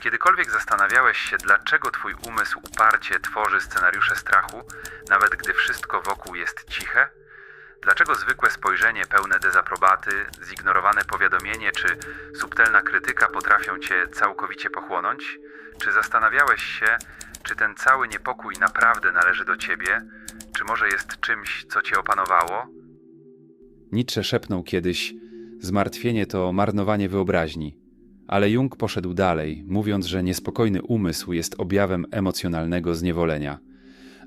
Czy kiedykolwiek zastanawiałeś się, dlaczego twój umysł uparcie tworzy scenariusze strachu, nawet gdy wszystko wokół jest ciche? Dlaczego zwykłe spojrzenie pełne dezaprobaty, zignorowane powiadomienie czy subtelna krytyka potrafią cię całkowicie pochłonąć? Czy zastanawiałeś się, czy ten cały niepokój naprawdę należy do ciebie, czy może jest czymś, co cię opanowało? Nietzsche szepnął kiedyś: Zmartwienie to marnowanie wyobraźni. Ale Jung poszedł dalej, mówiąc, że niespokojny umysł jest objawem emocjonalnego zniewolenia.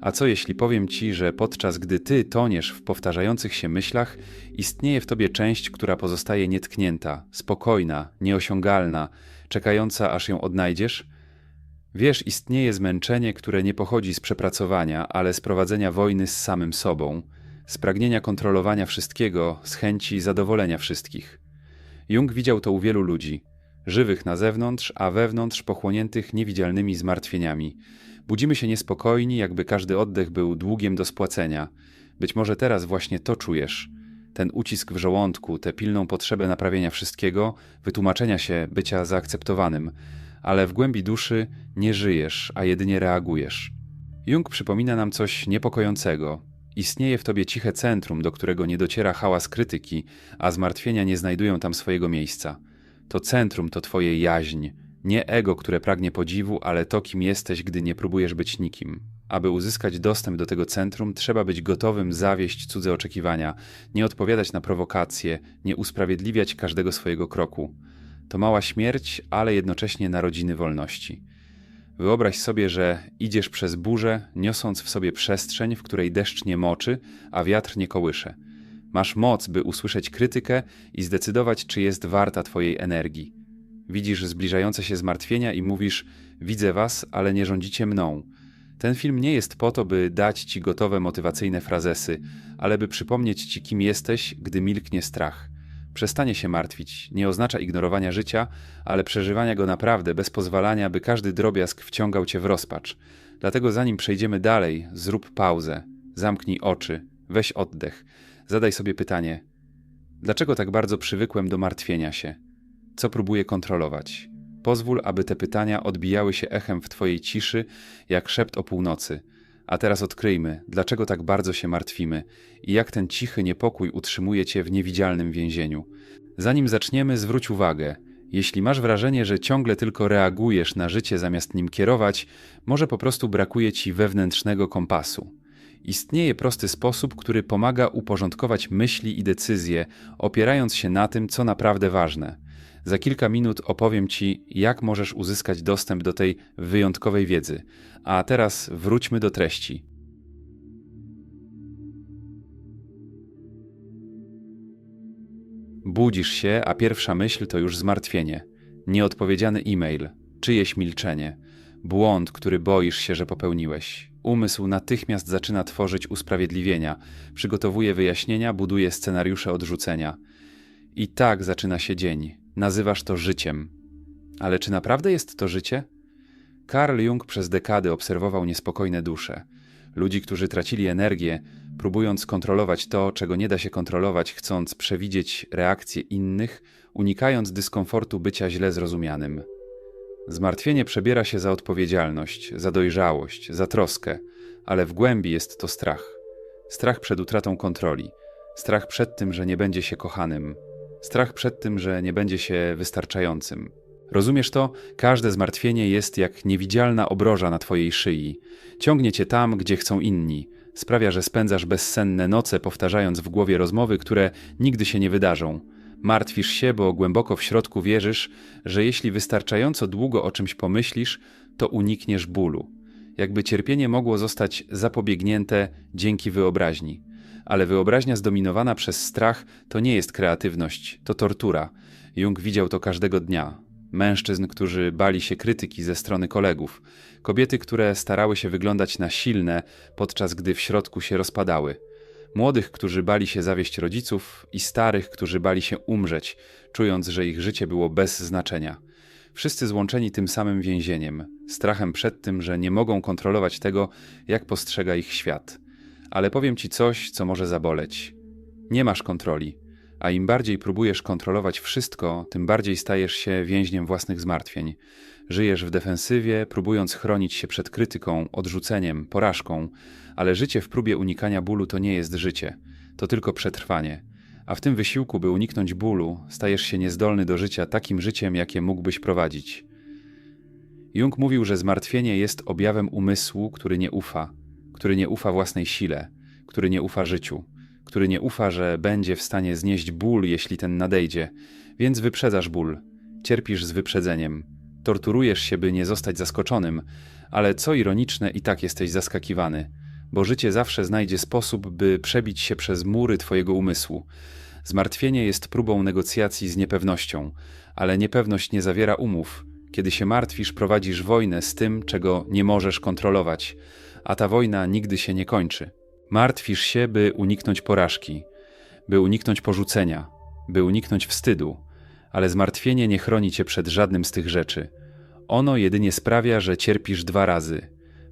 A co jeśli powiem ci, że podczas gdy ty toniesz w powtarzających się myślach, istnieje w tobie część, która pozostaje nietknięta, spokojna, nieosiągalna, czekająca aż ją odnajdziesz? Wiesz, istnieje zmęczenie, które nie pochodzi z przepracowania, ale z prowadzenia wojny z samym sobą, z pragnienia kontrolowania wszystkiego, z chęci zadowolenia wszystkich. Jung widział to u wielu ludzi, żywych na zewnątrz, a wewnątrz pochłoniętych niewidzialnymi zmartwieniami. Budzimy się niespokojni, jakby każdy oddech był długiem do spłacenia. Być może teraz właśnie to czujesz. Ten ucisk w żołądku, tę pilną potrzebę naprawienia wszystkiego, wytłumaczenia się, bycia zaakceptowanym, ale w głębi duszy nie żyjesz, a jedynie reagujesz. Jung przypomina nam coś niepokojącego. Istnieje w tobie ciche centrum, do którego nie dociera hałas krytyki, a zmartwienia nie znajdują tam swojego miejsca. To centrum to twoje jaźń, nie ego, które pragnie podziwu, ale to, kim jesteś, gdy nie próbujesz być nikim. Aby uzyskać dostęp do tego centrum, trzeba być gotowym zawieść cudze oczekiwania, nie odpowiadać na prowokacje, nie usprawiedliwiać każdego swojego kroku. To mała śmierć, ale jednocześnie narodziny wolności. Wyobraź sobie, że idziesz przez burzę, niosąc w sobie przestrzeń, w której deszcz nie moczy, a wiatr nie kołysze. Masz moc, by usłyszeć krytykę i zdecydować, czy jest warta Twojej energii. Widzisz zbliżające się zmartwienia i mówisz: Widzę Was, ale nie rządzicie mną. Ten film nie jest po to, by dać Ci gotowe motywacyjne frazesy, ale by przypomnieć Ci, kim jesteś, gdy milknie strach. Przestanie się martwić nie oznacza ignorowania życia, ale przeżywania go naprawdę, bez pozwalania, by każdy drobiazg wciągał cię w rozpacz. Dlatego zanim przejdziemy dalej, zrób pauzę, zamknij oczy, weź oddech, zadaj sobie pytanie: dlaczego tak bardzo przywykłem do martwienia się? Co próbuję kontrolować? Pozwól, aby te pytania odbijały się echem w twojej ciszy, jak szept o północy. A teraz odkryjmy, dlaczego tak bardzo się martwimy i jak ten cichy niepokój utrzymuje cię w niewidzialnym więzieniu. Zanim zaczniemy, zwróć uwagę. Jeśli masz wrażenie, że ciągle tylko reagujesz na życie zamiast nim kierować, może po prostu brakuje ci wewnętrznego kompasu. Istnieje prosty sposób, który pomaga uporządkować myśli i decyzje, opierając się na tym, co naprawdę ważne. Za kilka minut opowiem Ci, jak możesz uzyskać dostęp do tej wyjątkowej wiedzy. A teraz wróćmy do treści. Budzisz się, a pierwsza myśl to już zmartwienie, nieodpowiedziany e-mail, czyjeś milczenie, błąd, który boisz się, że popełniłeś. Umysł natychmiast zaczyna tworzyć usprawiedliwienia, przygotowuje wyjaśnienia, buduje scenariusze odrzucenia. I tak zaczyna się dzień. Nazywasz to życiem. Ale czy naprawdę jest to życie? Carl Jung przez dekady obserwował niespokojne dusze. Ludzi, którzy tracili energię, próbując kontrolować to, czego nie da się kontrolować, chcąc przewidzieć reakcje innych, unikając dyskomfortu bycia źle zrozumianym. Zmartwienie przebiera się za odpowiedzialność, za dojrzałość, za troskę, ale w głębi jest to strach. Strach przed utratą kontroli, strach przed tym, że nie będzie się kochanym, strach przed tym, że nie będzie się wystarczającym. Rozumiesz to? Każde zmartwienie jest jak niewidzialna obroża na twojej szyi. Ciągnie cię tam, gdzie chcą inni. Sprawia, że spędzasz bezsenne noce, powtarzając w głowie rozmowy, które nigdy się nie wydarzą. Martwisz się, bo głęboko w środku wierzysz, że jeśli wystarczająco długo o czymś pomyślisz, to unikniesz bólu. Jakby cierpienie mogło zostać zapobiegnięte dzięki wyobraźni. Ale wyobraźnia zdominowana przez strach to nie jest kreatywność, to tortura. Jung widział to każdego dnia. Mężczyzn, którzy bali się krytyki ze strony kolegów, kobiety, które starały się wyglądać na silne, podczas gdy w środku się rozpadały, młodych, którzy bali się zawieść rodziców, i starych, którzy bali się umrzeć, czując, że ich życie było bez znaczenia. Wszyscy złączeni tym samym więzieniem, strachem przed tym, że nie mogą kontrolować tego, jak postrzega ich świat. Ale powiem ci coś, co może zaboleć. Nie masz kontroli a im bardziej próbujesz kontrolować wszystko, tym bardziej stajesz się więźniem własnych zmartwień. Żyjesz w defensywie, próbując chronić się przed krytyką, odrzuceniem, porażką, ale życie w próbie unikania bólu to nie jest życie, to tylko przetrwanie. A w tym wysiłku, by uniknąć bólu, stajesz się niezdolny do życia takim życiem, jakie mógłbyś prowadzić. Jung mówił, że zmartwienie jest objawem umysłu, który nie ufa, który nie ufa własnej sile, który nie ufa życiu, który nie ufa, że będzie w stanie znieść ból, jeśli ten nadejdzie, więc wyprzedzasz ból, cierpisz z wyprzedzeniem, torturujesz się, by nie zostać zaskoczonym, ale co ironiczne, i tak jesteś zaskakiwany, bo życie zawsze znajdzie sposób, by przebić się przez mury twojego umysłu. Zmartwienie jest próbą negocjacji z niepewnością, ale niepewność nie zawiera umów. Kiedy się martwisz, prowadzisz wojnę z tym, czego nie możesz kontrolować, a ta wojna nigdy się nie kończy. Martwisz się, by uniknąć porażki, by uniknąć porzucenia, by uniknąć wstydu, ale zmartwienie nie chroni cię przed żadnym z tych rzeczy. Ono jedynie sprawia, że cierpisz dwa razy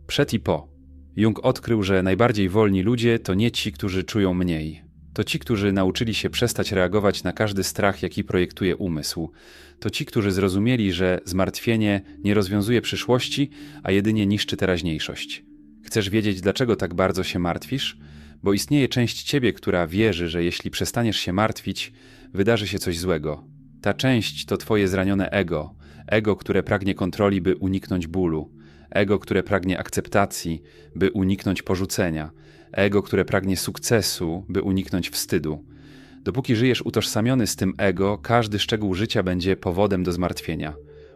przed i po. Jung odkrył, że najbardziej wolni ludzie to nie ci, którzy czują mniej. To ci, którzy nauczyli się przestać reagować na każdy strach, jaki projektuje umysł. To ci, którzy zrozumieli, że zmartwienie nie rozwiązuje przyszłości, a jedynie niszczy teraźniejszość. Chcesz wiedzieć, dlaczego tak bardzo się martwisz? Bo istnieje część ciebie, która wierzy, że jeśli przestaniesz się martwić, wydarzy się coś złego. Ta część to twoje zranione ego, ego, które pragnie kontroli, by uniknąć bólu, ego, które pragnie akceptacji, by uniknąć porzucenia, ego, które pragnie sukcesu, by uniknąć wstydu. Dopóki żyjesz utożsamiony z tym ego, każdy szczegół życia będzie powodem do zmartwienia.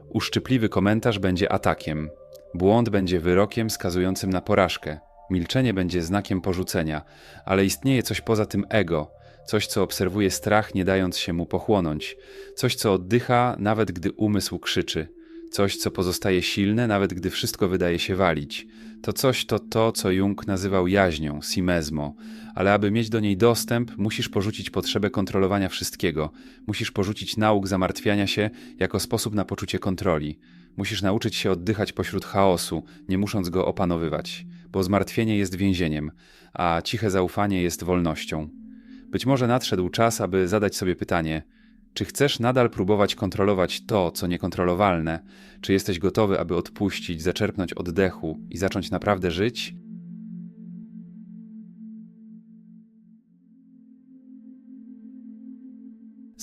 Uszczypliwy komentarz będzie atakiem, błąd będzie wyrokiem skazującym na porażkę, milczenie będzie znakiem porzucenia, ale istnieje coś poza tym ego, coś, co obserwuje strach, nie dając się mu pochłonąć, coś, co oddycha, nawet gdy umysł krzyczy, coś, co pozostaje silne, nawet gdy wszystko wydaje się walić. To coś to to, co Jung nazywał jaźnią, simezmo, ale aby mieć do niej dostęp, musisz porzucić potrzebę kontrolowania wszystkiego, musisz porzucić nauk zamartwiania się jako sposób na poczucie kontroli. Musisz nauczyć się oddychać pośród chaosu, nie musząc go opanowywać, bo zmartwienie jest więzieniem, a ciche zaufanie jest wolnością. Być może nadszedł czas, aby zadać sobie pytanie: czy chcesz nadal próbować kontrolować to, co niekontrolowalne? Czy jesteś gotowy, aby odpuścić, zaczerpnąć oddechu i zacząć naprawdę żyć?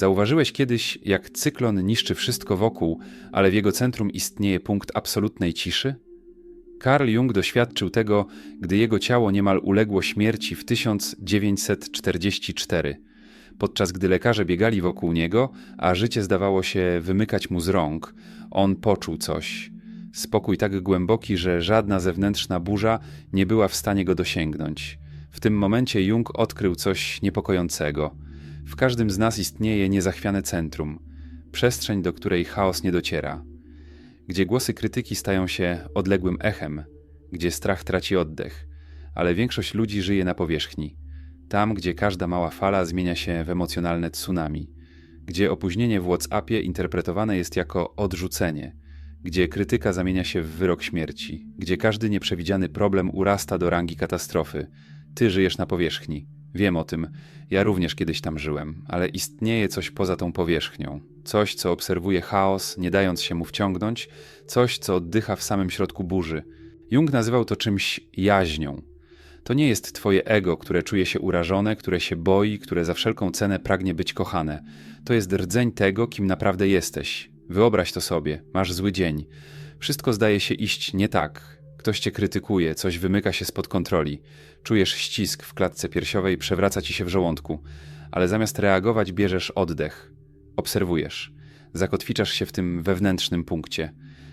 Zauważyłeś kiedyś, jak cyklon niszczy wszystko wokół, ale w jego centrum istnieje punkt absolutnej ciszy? Carl Jung doświadczył tego, gdy jego ciało niemal uległo śmierci w 1944, podczas gdy lekarze biegali wokół niego, a życie zdawało się wymykać mu z rąk. On poczuł coś. Spokój tak głęboki, że żadna zewnętrzna burza nie była w stanie go dosięgnąć. W tym momencie Jung odkrył coś niepokojącego. W każdym z nas istnieje niezachwiane centrum, przestrzeń, do której chaos nie dociera gdzie głosy krytyki stają się odległym echem, gdzie strach traci oddech, ale większość ludzi żyje na powierzchni, tam, gdzie każda mała fala zmienia się w emocjonalne tsunami, gdzie opóźnienie w WhatsAppie interpretowane jest jako odrzucenie, gdzie krytyka zamienia się w wyrok śmierci, gdzie każdy nieprzewidziany problem urasta do rangi katastrofy. Ty żyjesz na powierzchni. Wiem o tym. Ja również kiedyś tam żyłem, ale istnieje coś poza tą powierzchnią. Coś, co obserwuje chaos, nie dając się mu wciągnąć, coś, co oddycha w samym środku burzy. Jung nazywał to czymś jaźnią. To nie jest twoje ego, które czuje się urażone, które się boi, które za wszelką cenę pragnie być kochane. To jest rdzeń tego, kim naprawdę jesteś. Wyobraź to sobie, masz zły dzień. Wszystko zdaje się iść nie tak. Ktoś cię krytykuje, coś wymyka się spod kontroli. Czujesz ścisk w klatce piersiowej, przewraca ci się w żołądku, ale zamiast reagować, bierzesz oddech. Obserwujesz. Zakotwiczasz się w tym wewnętrznym punkcie.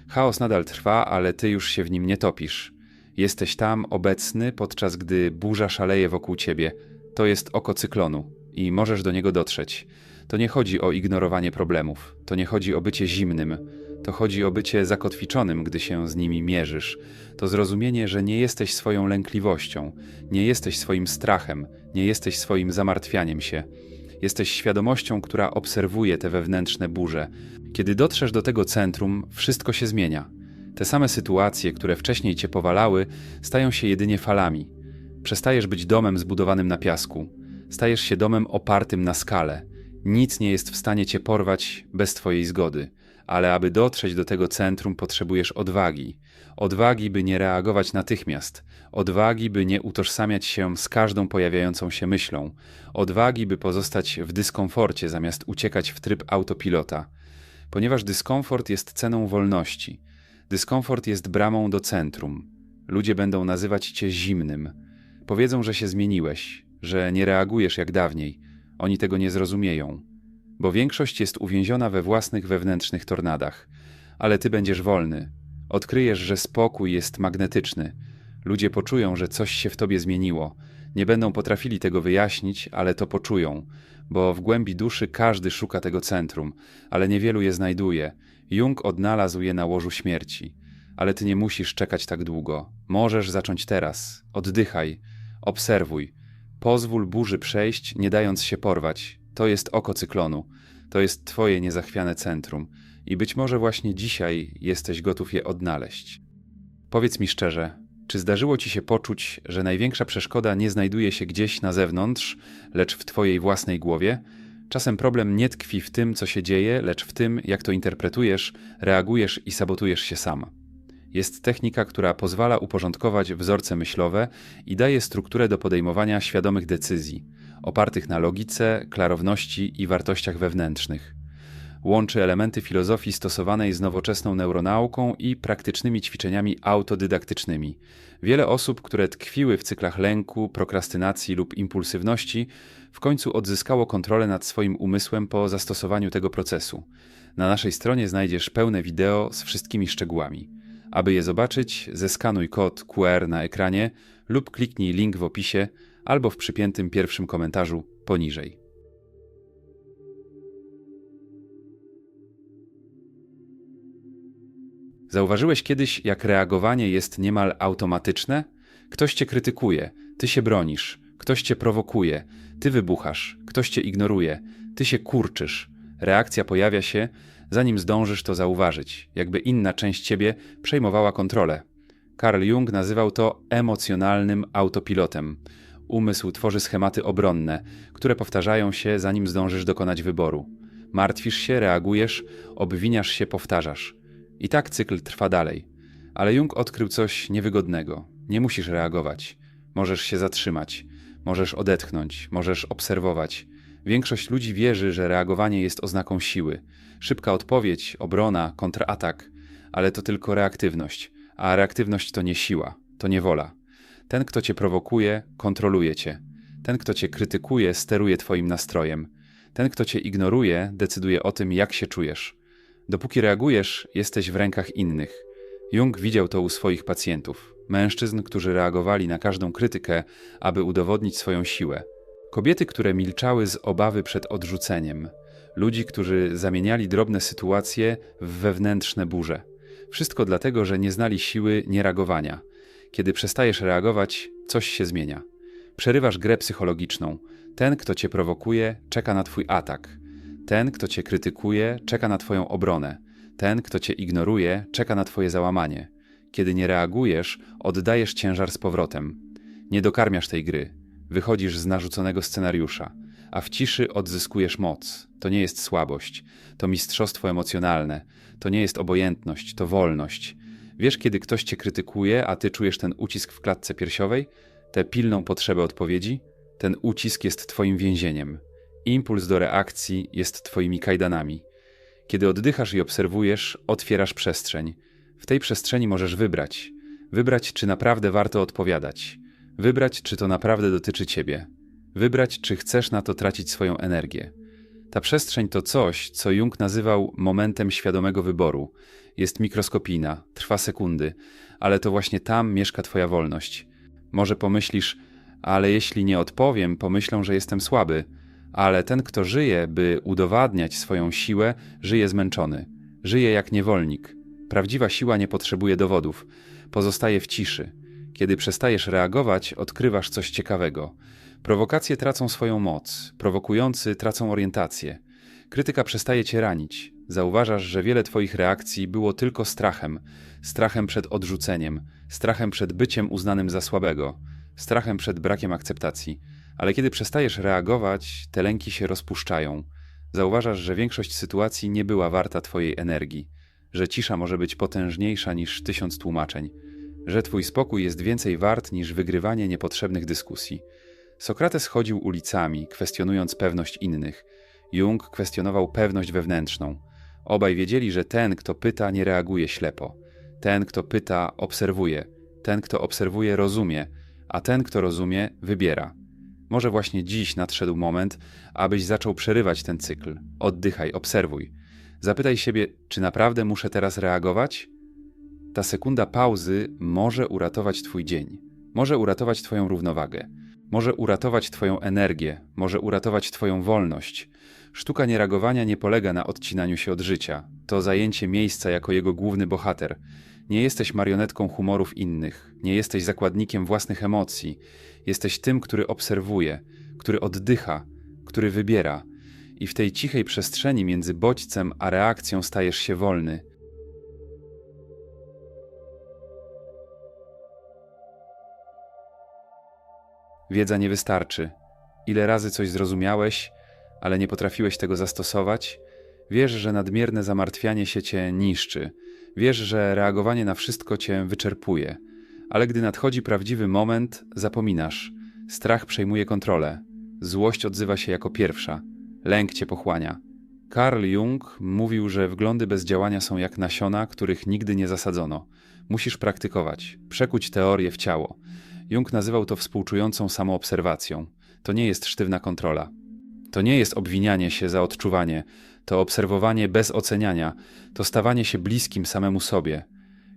Chaos nadal trwa, ale ty już się w nim nie topisz. Jesteś tam obecny, podczas gdy burza szaleje wokół ciebie. To jest oko cyklonu i możesz do niego dotrzeć. To nie chodzi o ignorowanie problemów, to nie chodzi o bycie zimnym, to chodzi o bycie zakotwiczonym, gdy się z nimi mierzysz. To zrozumienie, że nie jesteś swoją lękliwością, nie jesteś swoim strachem, nie jesteś swoim zamartwianiem się. Jesteś świadomością, która obserwuje te wewnętrzne burze. Kiedy dotrzesz do tego centrum, wszystko się zmienia. Te same sytuacje, które wcześniej cię powalały, stają się jedynie falami. Przestajesz być domem zbudowanym na piasku. Stajesz się domem opartym na skale. Nic nie jest w stanie cię porwać bez twojej zgody ale aby dotrzeć do tego centrum, potrzebujesz odwagi. Odwagi, by nie reagować natychmiast, odwagi, by nie utożsamiać się z każdą pojawiającą się myślą, odwagi, by pozostać w dyskomforcie zamiast uciekać w tryb autopilota. Ponieważ dyskomfort jest ceną wolności, dyskomfort jest bramą do centrum. Ludzie będą nazywać cię zimnym. Powiedzą, że się zmieniłeś, że nie reagujesz jak dawniej. Oni tego nie zrozumieją, bo większość jest uwięziona we własnych wewnętrznych tornadach. Ale ty będziesz wolny. Odkryjesz, że spokój jest magnetyczny. Ludzie poczują, że coś się w tobie zmieniło. Nie będą potrafili tego wyjaśnić, ale to poczują, bo w głębi duszy każdy szuka tego centrum, ale niewielu je znajduje. Jung odnalazł je na łożu śmierci. Ale ty nie musisz czekać tak długo. Możesz zacząć teraz. Oddychaj, obserwuj. Pozwól burzy przejść, nie dając się porwać. To jest oko cyklonu. To jest twoje niezachwiane centrum. I być może właśnie dzisiaj jesteś gotów je odnaleźć. Powiedz mi szczerze, czy zdarzyło ci się poczuć, że największa przeszkoda nie znajduje się gdzieś na zewnątrz, lecz w twojej własnej głowie? Czasem problem nie tkwi w tym, co się dzieje, lecz w tym, jak to interpretujesz, reagujesz i sabotujesz się sam. Jest technika, która pozwala uporządkować wzorce myślowe i daje strukturę do podejmowania świadomych decyzji, opartych na logice, klarowności i wartościach wewnętrznych. Łączy elementy filozofii stosowanej z nowoczesną neuronauką i praktycznymi ćwiczeniami autodydaktycznymi. Wiele osób, które tkwiły w cyklach lęku, prokrastynacji lub impulsywności, w końcu odzyskało kontrolę nad swoim umysłem po zastosowaniu tego procesu. Na naszej stronie znajdziesz pełne wideo z wszystkimi szczegółami. Aby je zobaczyć, zeskanuj kod QR na ekranie lub kliknij link w opisie albo w przypiętym pierwszym komentarzu poniżej. Zauważyłeś kiedyś, jak reagowanie jest niemal automatyczne? Ktoś cię krytykuje, ty się bronisz, ktoś cię prowokuje, ty wybuchasz, ktoś cię ignoruje, ty się kurczysz. Reakcja pojawia się, zanim zdążysz to zauważyć, jakby inna część ciebie przejmowała kontrolę. Carl Jung nazywał to emocjonalnym autopilotem. Umysł tworzy schematy obronne, które powtarzają się, zanim zdążysz dokonać wyboru. Martwisz się, reagujesz, obwiniasz się, powtarzasz. I tak cykl trwa dalej. Ale Jung odkrył coś niewygodnego. Nie musisz reagować. Możesz się zatrzymać, możesz odetchnąć, możesz obserwować. Większość ludzi wierzy, że reagowanie jest oznaką siły. Szybka odpowiedź, obrona, kontratak, ale to tylko reaktywność, a reaktywność to nie siła, to nie wola. Ten, kto cię prowokuje, kontroluje cię. Ten, kto cię krytykuje, steruje twoim nastrojem. Ten, kto cię ignoruje, decyduje o tym, jak się czujesz. Dopóki reagujesz, jesteś w rękach innych. Jung widział to u swoich pacjentów, mężczyzn, którzy reagowali na każdą krytykę, aby udowodnić swoją siłę. Kobiety, które milczały z obawy przed odrzuceniem, ludzi, którzy zamieniali drobne sytuacje w wewnętrzne burze. Wszystko dlatego, że nie znali siły niereagowania. Kiedy przestajesz reagować, coś się zmienia. Przerywasz grę psychologiczną. Ten, kto cię prowokuje, czeka na twój atak. Ten, kto cię krytykuje, czeka na twoją obronę. Ten, kto cię ignoruje, czeka na twoje załamanie. Kiedy nie reagujesz, oddajesz ciężar z powrotem. Nie dokarmiasz tej gry. Wychodzisz z narzuconego scenariusza a w ciszy odzyskujesz moc. To nie jest słabość, to mistrzostwo emocjonalne, to nie jest obojętność, to wolność. Wiesz, kiedy ktoś cię krytykuje, a ty czujesz ten ucisk w klatce piersiowej, tę pilną potrzebę odpowiedzi? Ten ucisk jest twoim więzieniem. Impuls do reakcji jest twoimi kajdanami. Kiedy oddychasz i obserwujesz, otwierasz przestrzeń. W tej przestrzeni możesz wybrać. Wybrać, czy naprawdę warto odpowiadać. Wybrać, czy to naprawdę dotyczy ciebie wybrać, czy chcesz na to tracić swoją energię. Ta przestrzeń to coś, co Jung nazywał momentem świadomego wyboru. Jest mikroskopijna, trwa sekundy, ale to właśnie tam mieszka Twoja wolność. Może pomyślisz, ale jeśli nie odpowiem, pomyślą, że jestem słaby. Ale ten, kto żyje, by udowadniać swoją siłę, żyje zmęczony. Żyje jak niewolnik. Prawdziwa siła nie potrzebuje dowodów. Pozostaje w ciszy. Kiedy przestajesz reagować, odkrywasz coś ciekawego. Prowokacje tracą swoją moc, prowokujący tracą orientację. Krytyka przestaje cię ranić. Zauważasz, że wiele twoich reakcji było tylko strachem, strachem przed odrzuceniem, strachem przed byciem uznanym za słabego, strachem przed brakiem akceptacji. Ale kiedy przestajesz reagować, te lęki się rozpuszczają. Zauważasz, że większość sytuacji nie była warta Twojej energii, że cisza może być potężniejsza niż tysiąc tłumaczeń, że Twój spokój jest więcej wart niż wygrywanie niepotrzebnych dyskusji. Sokrates chodził ulicami, kwestionując pewność innych. Jung kwestionował pewność wewnętrzną. Obaj wiedzieli, że ten, kto pyta, nie reaguje ślepo. Ten, kto pyta, obserwuje. Ten, kto obserwuje, rozumie, a ten, kto rozumie, wybiera. Może właśnie dziś nadszedł moment, abyś zaczął przerywać ten cykl. Oddychaj, obserwuj. Zapytaj siebie, czy naprawdę muszę teraz reagować? Ta sekunda pauzy może uratować Twój dzień, może uratować Twoją równowagę, może uratować Twoją energię, może uratować Twoją wolność. Sztuka niereagowania nie polega na odcinaniu się od życia. To zajęcie miejsca jako jego główny bohater. Nie jesteś marionetką humorów innych, nie jesteś zakładnikiem własnych emocji. Jesteś tym, który obserwuje, który oddycha, który wybiera. I w tej cichej przestrzeni między bodźcem a reakcją stajesz się wolny. Wiedza nie wystarczy. Ile razy coś zrozumiałeś, ale nie potrafiłeś tego zastosować? Wiesz, że nadmierne zamartwianie się cię niszczy. Wiesz, że reagowanie na wszystko cię wyczerpuje. Ale gdy nadchodzi prawdziwy moment, zapominasz. Strach przejmuje kontrolę. Złość odzywa się jako pierwsza. Lęk cię pochłania. Carl Jung mówił, że wglądy bez działania są jak nasiona, których nigdy nie zasadzono. Musisz praktykować, przekuć teorię w ciało. Jung nazywał to współczującą samoobserwacją. To nie jest sztywna kontrola. To nie jest obwinianie się za odczuwanie, to obserwowanie bez oceniania, to stawanie się bliskim samemu sobie.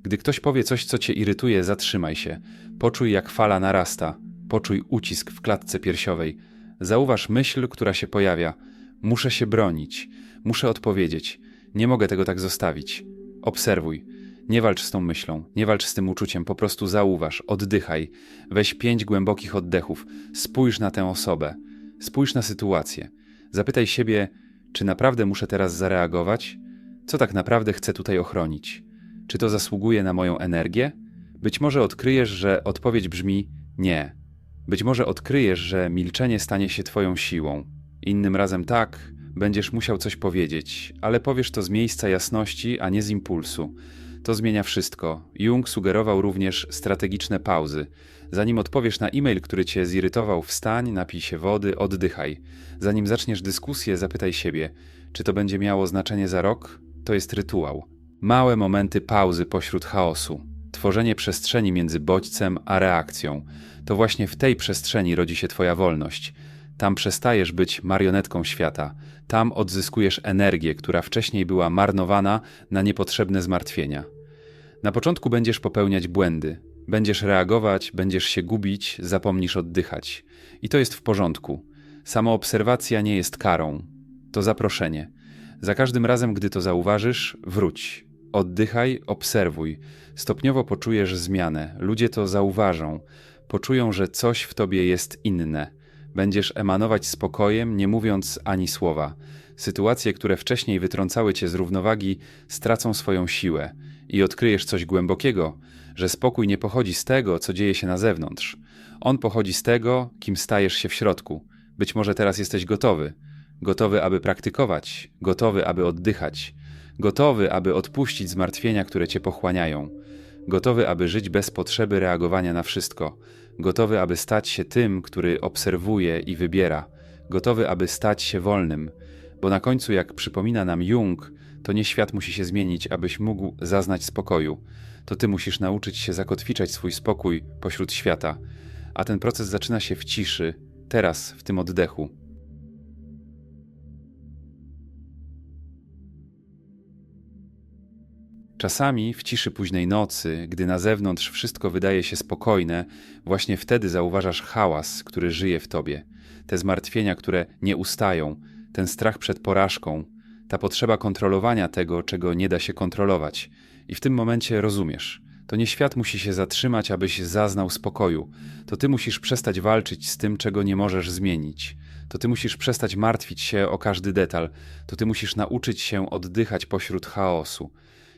Gdy ktoś powie coś, co cię irytuje, zatrzymaj się. Poczuj, jak fala narasta. Poczuj ucisk w klatce piersiowej. Zauważ myśl, która się pojawia. Muszę się bronić. Muszę odpowiedzieć. Nie mogę tego tak zostawić. Obserwuj. Nie walcz z tą myślą, nie walcz z tym uczuciem, po prostu zauważ, oddychaj. Weź pięć głębokich oddechów. Spójrz na tę osobę. Spójrz na sytuację. Zapytaj siebie, czy naprawdę muszę teraz zareagować? Co tak naprawdę chcę tutaj ochronić? Czy to zasługuje na moją energię? Być może odkryjesz, że odpowiedź brzmi nie. Być może odkryjesz, że milczenie stanie się Twoją siłą. Innym razem tak, będziesz musiał coś powiedzieć, ale powiesz to z miejsca jasności, a nie z impulsu. To zmienia wszystko. Jung sugerował również strategiczne pauzy. Zanim odpowiesz na e-mail, który cię zirytował, wstań, napij się wody, oddychaj. Zanim zaczniesz dyskusję, zapytaj siebie, czy to będzie miało znaczenie za rok? To jest rytuał. Małe momenty pauzy pośród chaosu. Tworzenie przestrzeni między bodźcem a reakcją. To właśnie w tej przestrzeni rodzi się Twoja wolność. Tam przestajesz być marionetką świata. Tam odzyskujesz energię, która wcześniej była marnowana na niepotrzebne zmartwienia. Na początku będziesz popełniać błędy. Będziesz reagować, będziesz się gubić, zapomnisz oddychać. I to jest w porządku. Samoobserwacja nie jest karą. To zaproszenie. Za każdym razem, gdy to zauważysz, wróć. Oddychaj, obserwuj. Stopniowo poczujesz zmianę. Ludzie to zauważą. Poczują, że coś w tobie jest inne. Będziesz emanować spokojem, nie mówiąc ani słowa. Sytuacje, które wcześniej wytrącały cię z równowagi, stracą swoją siłę i odkryjesz coś głębokiego, że spokój nie pochodzi z tego, co dzieje się na zewnątrz. On pochodzi z tego, kim stajesz się w środku. Być może teraz jesteś gotowy. Gotowy, aby praktykować, gotowy, aby oddychać, gotowy, aby odpuścić zmartwienia, które cię pochłaniają, gotowy, aby żyć bez potrzeby reagowania na wszystko, gotowy, aby stać się tym, który obserwuje i wybiera, gotowy, aby stać się wolnym, bo na końcu, jak przypomina nam Jung, to nie świat musi się zmienić, abyś mógł zaznać spokoju. To ty musisz nauczyć się zakotwiczać swój spokój pośród świata, a ten proces zaczyna się w ciszy, teraz, w tym oddechu. Czasami w ciszy późnej nocy, gdy na zewnątrz wszystko wydaje się spokojne, właśnie wtedy zauważasz hałas, który żyje w tobie, te zmartwienia, które nie ustają, ten strach przed porażką, ta potrzeba kontrolowania tego, czego nie da się kontrolować. I w tym momencie rozumiesz. To nie świat musi się zatrzymać, abyś zaznał spokoju. To ty musisz przestać walczyć z tym, czego nie możesz zmienić. To ty musisz przestać martwić się o każdy detal. To ty musisz nauczyć się oddychać pośród chaosu.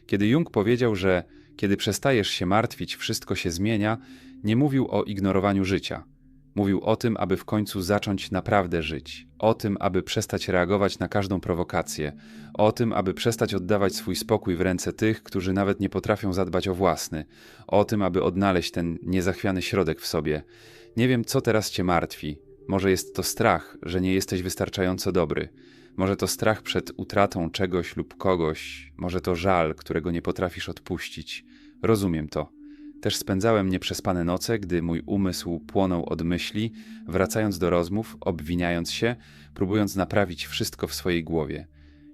Kiedy Jung powiedział, że kiedy przestajesz się martwić, wszystko się zmienia, nie mówił o ignorowaniu życia. Mówił o tym, aby w końcu zacząć naprawdę żyć, o tym, aby przestać reagować na każdą prowokację, o tym, aby przestać oddawać swój spokój w ręce tych, którzy nawet nie potrafią zadbać o własny, o tym, aby odnaleźć ten niezachwiany środek w sobie. Nie wiem, co teraz cię martwi. Może jest to strach, że nie jesteś wystarczająco dobry. Może to strach przed utratą czegoś lub kogoś, może to żal, którego nie potrafisz odpuścić. Rozumiem to. Też spędzałem nieprzespane noce, gdy mój umysł płonął od myśli, wracając do rozmów, obwiniając się, próbując naprawić wszystko w swojej głowie.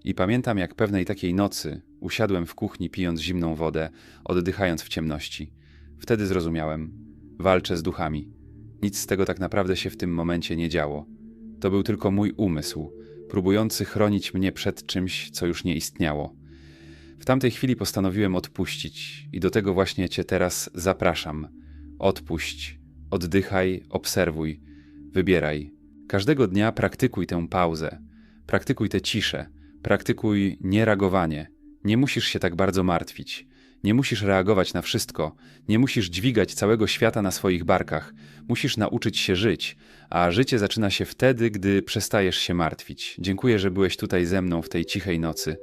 I pamiętam, jak pewnej takiej nocy usiadłem w kuchni, pijąc zimną wodę, oddychając w ciemności. Wtedy zrozumiałem: walczę z duchami. Nic z tego tak naprawdę się w tym momencie nie działo. To był tylko mój umysł, próbujący chronić mnie przed czymś, co już nie istniało. W tamtej chwili postanowiłem odpuścić i do tego właśnie Cię teraz zapraszam. Odpuść, oddychaj, obserwuj, wybieraj. Każdego dnia praktykuj tę pauzę, praktykuj tę ciszę, praktykuj niereagowanie. Nie musisz się tak bardzo martwić. Nie musisz reagować na wszystko, nie musisz dźwigać całego świata na swoich barkach. Musisz nauczyć się żyć, a życie zaczyna się wtedy, gdy przestajesz się martwić. Dziękuję, że byłeś tutaj ze mną w tej cichej nocy.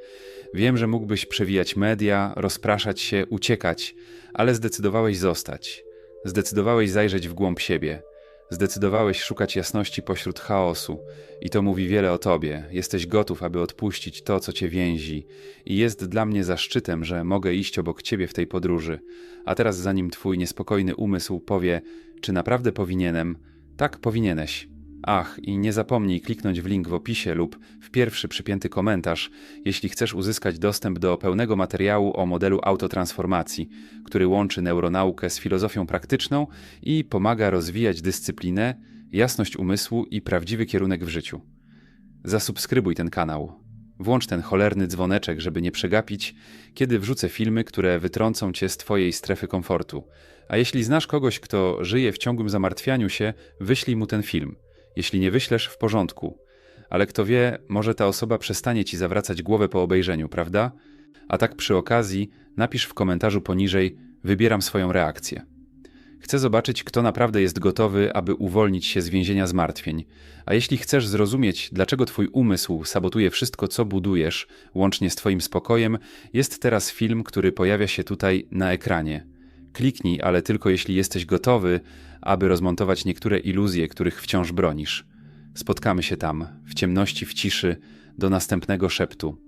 Wiem, że mógłbyś przewijać media, rozpraszać się, uciekać, ale zdecydowałeś zostać. Zdecydowałeś zajrzeć w głąb siebie. Zdecydowałeś szukać jasności pośród chaosu, i to mówi wiele o tobie. Jesteś gotów, aby odpuścić to, co cię więzi, i jest dla mnie zaszczytem, że mogę iść obok ciebie w tej podróży. A teraz, zanim twój niespokojny umysł powie, czy naprawdę powinienem, tak powinieneś. Ach, i nie zapomnij kliknąć w link w opisie lub w pierwszy przypięty komentarz, jeśli chcesz uzyskać dostęp do pełnego materiału o modelu autotransformacji, który łączy neuronaukę z filozofią praktyczną i pomaga rozwijać dyscyplinę, jasność umysłu i prawdziwy kierunek w życiu. Zasubskrybuj ten kanał. Włącz ten cholerny dzwoneczek, żeby nie przegapić, kiedy wrzucę filmy, które wytrącą cię z twojej strefy komfortu. A jeśli znasz kogoś, kto żyje w ciągłym zamartwianiu się, wyślij mu ten film. Jeśli nie wyślesz, w porządku. Ale kto wie, może ta osoba przestanie ci zawracać głowę po obejrzeniu, prawda? A tak przy okazji, napisz w komentarzu poniżej: Wybieram swoją reakcję. Chcę zobaczyć, kto naprawdę jest gotowy, aby uwolnić się z więzienia zmartwień. A jeśli chcesz zrozumieć, dlaczego Twój umysł sabotuje wszystko, co budujesz, łącznie z Twoim spokojem, jest teraz film, który pojawia się tutaj na ekranie. Kliknij, ale tylko jeśli jesteś gotowy, aby rozmontować niektóre iluzje, których wciąż bronisz. Spotkamy się tam, w ciemności, w ciszy, do następnego szeptu.